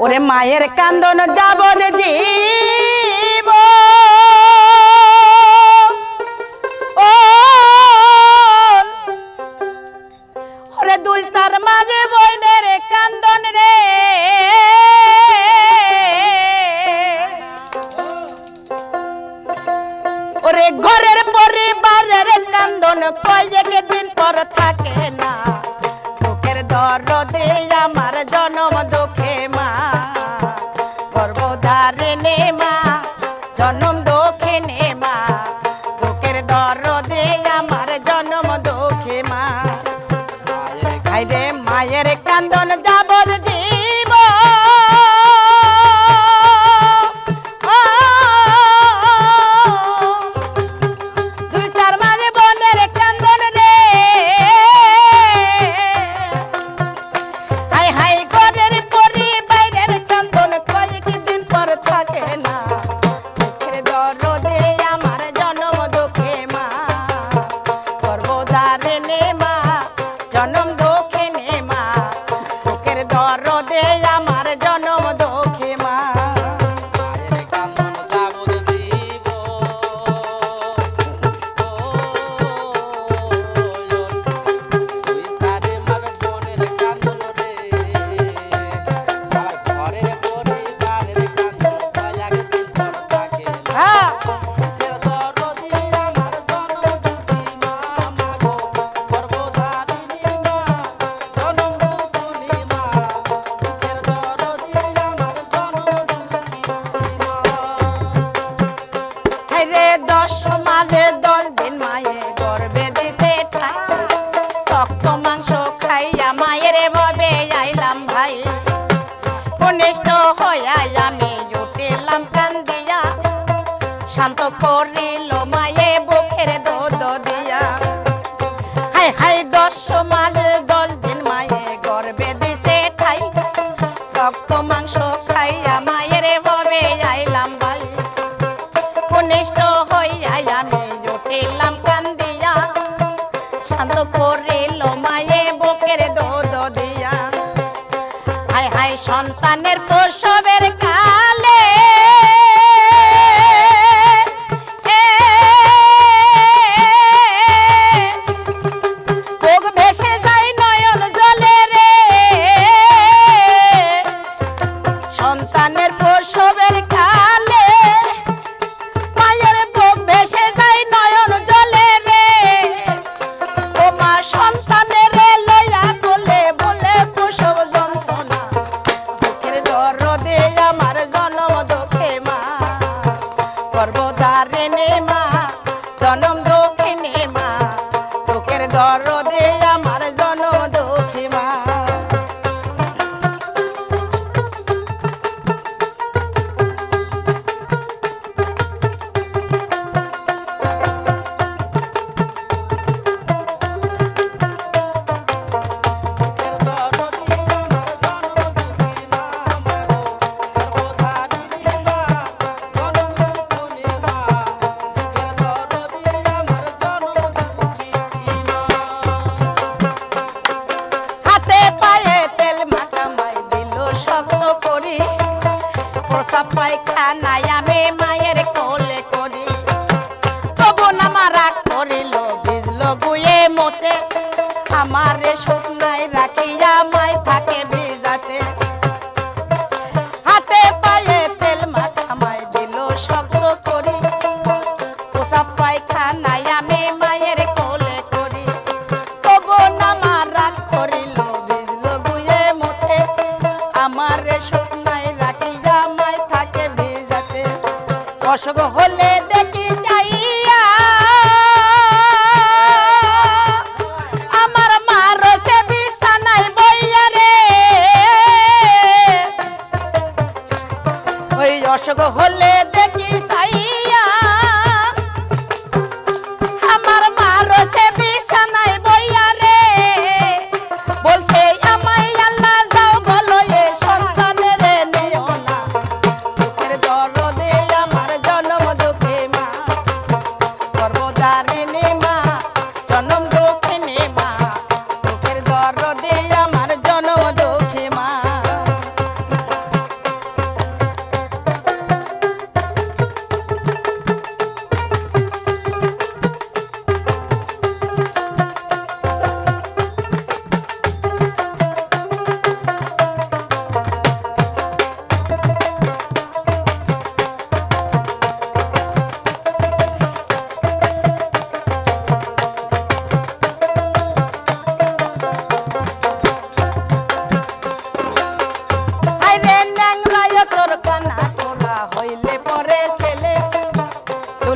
ওরে মায়ের কান্দন যাবন জি। মায়ের কান্দন যাবর দিয়ে শান্ত করিল মায়ে বুকের দোদ দিয়া। হাই হাই দশ মাস দশ দিন মায়ে গর্বে দিছে ঠাই। রক্ত, মাংস খাইয়া মায়ের হবে আইলাম ভাই কনিষ্ঠ পায়খানায় আমি মায়ের কোলে করি। তবুন আমার রাগ হাতে পায়ে তেল মাথা মাই দিল শক্ত করি। পোষা পায়খানায় আমি মায়ের কোলে করি। তবুন আমার রাগ করিল Shogo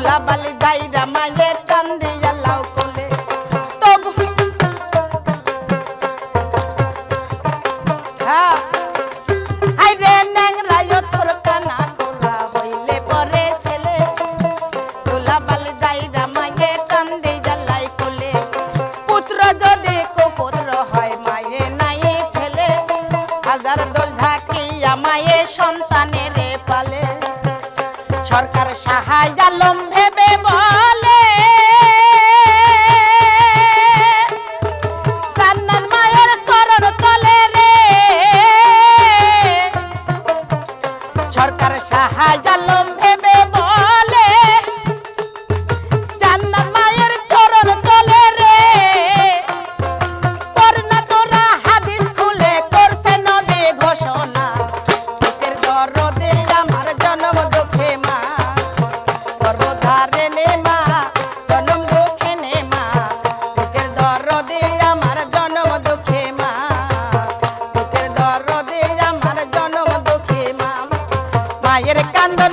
দুলাবালি যাই রামায়ের সরকার সাহায্য আলম ভেবে বলে সরকার সাহায্য আলম ভেবে বলে মায়ের কান্দন